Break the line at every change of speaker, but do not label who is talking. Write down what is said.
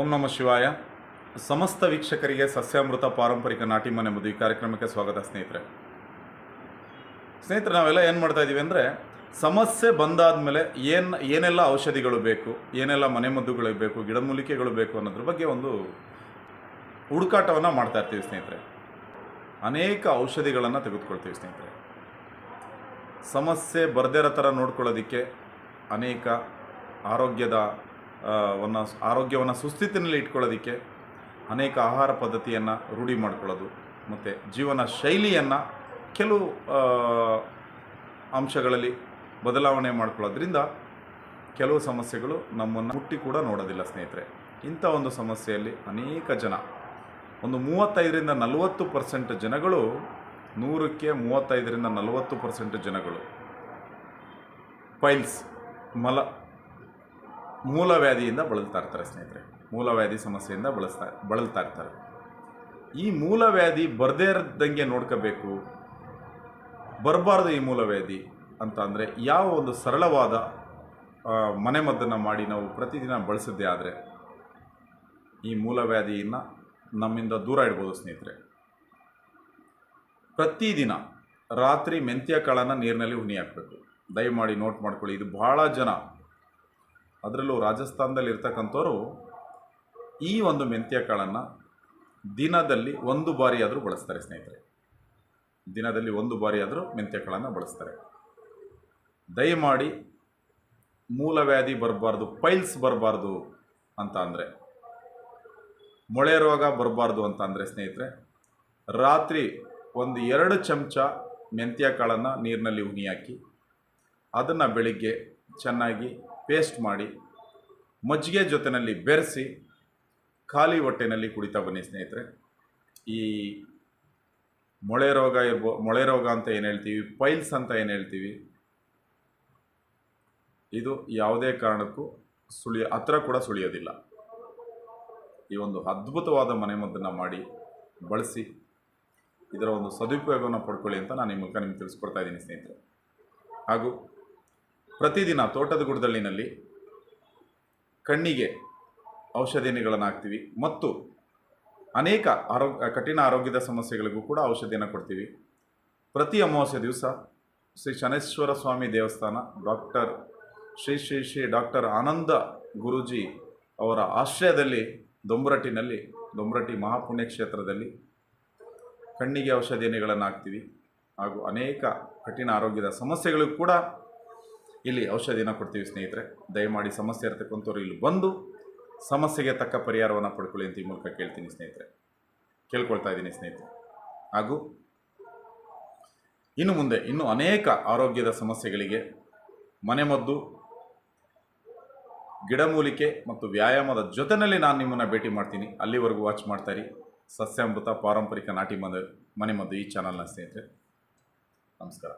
ಓಂ ನಮ ಶಿವಾಯ. ಸಮಸ್ತ ವೀಕ್ಷಕರಿಗೆ ಸಸ್ಯಾಮೃತ ಪಾರಂಪರಿಕ ನಾಟಿ ಮನೆ ಮದುವೆ ಕಾರ್ಯಕ್ರಮಕ್ಕೆ ಸ್ವಾಗತ ಸ್ನೇಹಿತರೆ. ಸ್ನೇಹಿತರೆ, ನಾವೆಲ್ಲ ಏನು ಮಾಡ್ತಾ ಇದ್ದೀವಿ ಅಂದರೆ ಸಮಸ್ಯೆ ಬಂದಾದ ಮೇಲೆ ಏನು, ಏನೆಲ್ಲ ಔಷಧಿಗಳು ಬೇಕು, ಏನೆಲ್ಲ ಮನೆಮದ್ದುಗಳು ಬೇಕು ಗಿಡಮೂಲಿಕೆಗಳು ಬೇಕು ಅನ್ನೋದ್ರ ಬಗ್ಗೆ ಒಂದು ಹುಡುಕಾಟವನ್ನು ಮಾಡ್ತಾ ಇರ್ತೀವಿ ಸ್ನೇಹಿತರೆ. ಅನೇಕ ಔಷಧಿಗಳನ್ನು ತೆಗೆದುಕೊಳ್ತೀವಿ ಸ್ನೇಹಿತರೆ. ಸಮಸ್ಯೆ ಬರ್ದಿರೋ ಥರ ನೋಡ್ಕೊಳ್ಳೋದಕ್ಕೆ ಅನೇಕ ಆರೋಗ್ಯದ ವನ್ನ ಆರೋಗ್ಯವನ್ನು ಸುಸ್ಥಿತಿನಲ್ಲಿ ಇಟ್ಕೊಳ್ಳೋದಕ್ಕೆ ಅನೇಕ ಆಹಾರ ಪದ್ಧತಿಯನ್ನು ರೂಢಿ ಮಾಡ್ಕೊಳ್ಳೋದು, ಮತ್ತು ಜೀವನ ಶೈಲಿಯನ್ನು ಕೆಲವು ಅಂಶಗಳಲ್ಲಿ ಬದಲಾವಣೆ ಮಾಡ್ಕೊಳ್ಳೋದ್ರಿಂದ ಕೆಲವು ಸಮಸ್ಯೆಗಳು ನಮ್ಮನ್ನು ಹುಟ್ಟಿ ಕೂಡ ನೋಡೋದಿಲ್ಲ ಸ್ನೇಹಿತರೆ. ಇಂಥ ಒಂದು ಸಮಸ್ಯೆಯಲ್ಲಿ ಅನೇಕ ಜನ, ಒಂದು ಮೂವತ್ತೈದರಿಂದ ನಲವತ್ತು ಪರ್ಸೆಂಟ್ ಜನಗಳು, ನೂರಕ್ಕೆ ಮೂವತ್ತೈದರಿಂದ ನಲವತ್ತು ಪರ್ಸೆಂಟ್ ಜನಗಳು, ಪೈಲ್ಸ್, ಮಲ ಮೂಲವ್ಯಾಧಿಯಿಂದ ಬಳಲ್ತಾ ಇರ್ತಾರೆ ಸ್ನೇಹಿತರೆ. ಮೂಲವ್ಯಾಧಿ ಸಮಸ್ಯೆಯಿಂದ ಬಳಸ್ತಾ, ಬಳಲ್ತಾ ಇರ್ತಾರೆ. ಈ ಮೂಲವ್ಯಾಧಿ ಬರದೇ ಇರದಂಗೆ ನೋಡ್ಕೋಬೇಕು, ಬರಬಾರ್ದು ಈ ಮೂಲವ್ಯಾಧಿ ಅಂತ ಅಂದರೆ ಯಾವ ಒಂದು ಸರಳವಾದ ಮನೆಮದ್ದನ್ನು ಮಾಡಿ ನಾವು ಪ್ರತಿದಿನ ಬಳಸಿದ್ದೇ ಆದರೆ ಈ ಮೂಲವ್ಯಾಧಿಯನ್ನು ನಮ್ಮಿಂದ ದೂರ ಇಡ್ಬೋದು ಸ್ನೇಹಿತರೆ. ಪ್ರತಿದಿನ ರಾತ್ರಿ ಮೆಂತ್ಯ ಕಾಳನ್ನು ನೀರಿನಲ್ಲಿ ಹುನಿ ಹಾಕಬೇಕು ದಯಮಾಡಿ ನೋಟ್ ಮಾಡ್ಕೊಳ್ಳಿ, ಇದು ಭಾಳ ಜನ ಅದರಲ್ಲೂ ರಾಜಸ್ಥಾನದಲ್ಲಿ ಇರ್ತಕ್ಕಂಥವ್ರು ಈ ಒಂದು ಮೆಂತ್ಯ ಕಾಳನ್ನು ದಿನದಲ್ಲಿ ಒಂದು ಬಾರಿ ಆದರೂ ಬಳಸ್ತಾರೆ ಸ್ನೇಹಿತರೆ. ದಿನದಲ್ಲಿ ಒಂದು ಬಾರಿ ಆದರೂ ಮೆಂತ್ಯ ಕಾಳನ್ನು ಬಳಸ್ತಾರೆ. ದಯಮಾಡಿ ಮೂಲವ್ಯಾಧಿ ಬರಬಾರ್ದು, ಪೈಲ್ಸ್ ಬರಬಾರ್ದು ಅಂತ ಅಂದರೆ, ಮೊಳೆ ರೋಗ ಬರಬಾರ್ದು ಅಂತ ಅಂದರೆ ಸ್ನೇಹಿತರೆ, ರಾತ್ರಿ ಒಂದು ಎರಡು ಚಮಚ ಮೆಂತ್ಯ ಕಾಳನ್ನು ನೀರಿನಲ್ಲಿ ಉಗಿ ಹಾಕಿ ಅದನ್ನು ಬೆಳಿಗ್ಗೆ ಚೆನ್ನಾಗಿ ಪೇಸ್ಟ್ ಮಾಡಿ, ಮಜ್ಜಿಗೆ ಜೊತೆಯಲ್ಲಿ ಬೆರೆಸಿ, ಖಾಲಿ ಹೊಟ್ಟೆನಲ್ಲಿ ಕುಡಿತಾ ಬನ್ನಿ ಸ್ನೇಹಿತರೆ. ಈ ಮೊಳೆ ರೋಗ ಇರ್ಬೋ, ಮೊಳೆ ರೋಗ ಅಂತ ಏನು ಹೇಳ್ತೀವಿ, ಪೈಲ್ಸ್ ಅಂತ ಏನು ಹೇಳ್ತೀವಿ, ಇದು ಯಾವುದೇ ಕಾರಣಕ್ಕೂ ಸುಳಿಯ ಹತ್ರ ಕೂಡ ಸುಳಿಯೋದಿಲ್ಲ. ಈ ಒಂದು ಅದ್ಭುತವಾದ ಮನೆಮದ್ದನ್ನು ಮಾಡಿ ಬಳಸಿ, ಇದರ ಒಂದು ಸದುಪಯೋಗವನ್ನು ಪಡ್ಕೊಳ್ಳಿ ಅಂತ ನಾನು ನಿಮ್ಮ ಮುಖ ನಿಮ್ಗೆ ತಿಳಿಸ್ಕೊಡ್ತಾ ಇದ್ದೀನಿ ಸ್ನೇಹಿತರೆ. ಹಾಗೂ ಪ್ರತಿದಿನ ತೋಟದ ಗುಡದಲ್ಲಿನಲ್ಲಿ ಕಣ್ಣಿಗೆ ಔಷಧಿಗಳನ್ನು ಹಾಕ್ತೀವಿ ಮತ್ತು ಅನೇಕ ಆರೋಗ್ಯ ಕಠಿಣ ಆರೋಗ್ಯದ ಸಮಸ್ಯೆಗಳಿಗೂ ಕೂಡ ಔಷಧಿಯನ್ನು ಕೊಡ್ತೀವಿ. ಪ್ರತಿ ಅಮಾವಾಸ್ಯ ದಿವಸ ಶ್ರೀ ಶನೇಶ್ವರ ಸ್ವಾಮಿ ದೇವಸ್ಥಾನ ಡಾಕ್ಟರ್ ಶ್ರೀ ಶ್ರೀ ಶ್ರೀ ಡಾಕ್ಟರ್ ಆನಂದ ಗುರುಜಿ ಅವರ ಆಶ್ರಯದಲ್ಲಿ ದೊಂಬರಟ್ಟಿನಲ್ಲಿ ದೊಂಬರಟ್ಟಿ ಮಹಾಪುಣ್ಯಕ್ಷೇತ್ರದಲ್ಲಿ ಕಣ್ಣಿಗೆ ಔಷಧಿಗಳನ್ನು ಹಾಕ್ತೀವಿ ಹಾಗೂ ಅನೇಕ ಕಠಿಣ ಆರೋಗ್ಯದ ಸಮಸ್ಯೆಗಳಿಗೂ ಕೂಡ ಇಲ್ಲಿ ಔಷಧಿನ ಕೊಡ್ತೀವಿ ಸ್ನೇಹಿತರೆ. ದಯಮಾಡಿ ಸಮಸ್ಯೆ ಇರತಕ್ಕಂಥವ್ರು ಇಲ್ಲಿ ಬಂದು ಸಮಸ್ಯೆಗೆ ತಕ್ಕ ಪರಿಹಾರವನ್ನು ಪಡ್ಕೊಳ್ಳಿ ಅಂತ ಈ ಮೂಲಕ ಕೇಳ್ತೀನಿ ಸ್ನೇಹಿತರೆ. ಕೇಳ್ಕೊಳ್ತಾ ಇದ್ದೀನಿ ಸ್ನೇಹಿತರೆ. ಹಾಗೂ ಇನ್ನು ಮುಂದೆ, ಇನ್ನೂ ಅನೇಕ ಆರೋಗ್ಯದ ಸಮಸ್ಯೆಗಳಿಗೆ ಮನೆಮದ್ದು ಗಿಡಮೂಲಿಕೆ ಮತ್ತು ವ್ಯಾಯಾಮದ ಜೊತೆಯಲ್ಲಿ ನಾನು ನಿಮ್ಮನ್ನು ಭೇಟಿ ಮಾಡ್ತೀನಿ. ಅಲ್ಲಿವರೆಗೂ ವಾಚ್ ಮಾಡ್ತಾಯಿರಿ ಸಸ್ಯಾಮೃತ ಪಾರಂಪರಿಕ ನಾಟಿ ಮನೆ ಮನೆಮದ್ದು ಈ ಚಾನಲ್ನ ಸ್ನೇಹಿತರೆ. ನಮಸ್ಕಾರ.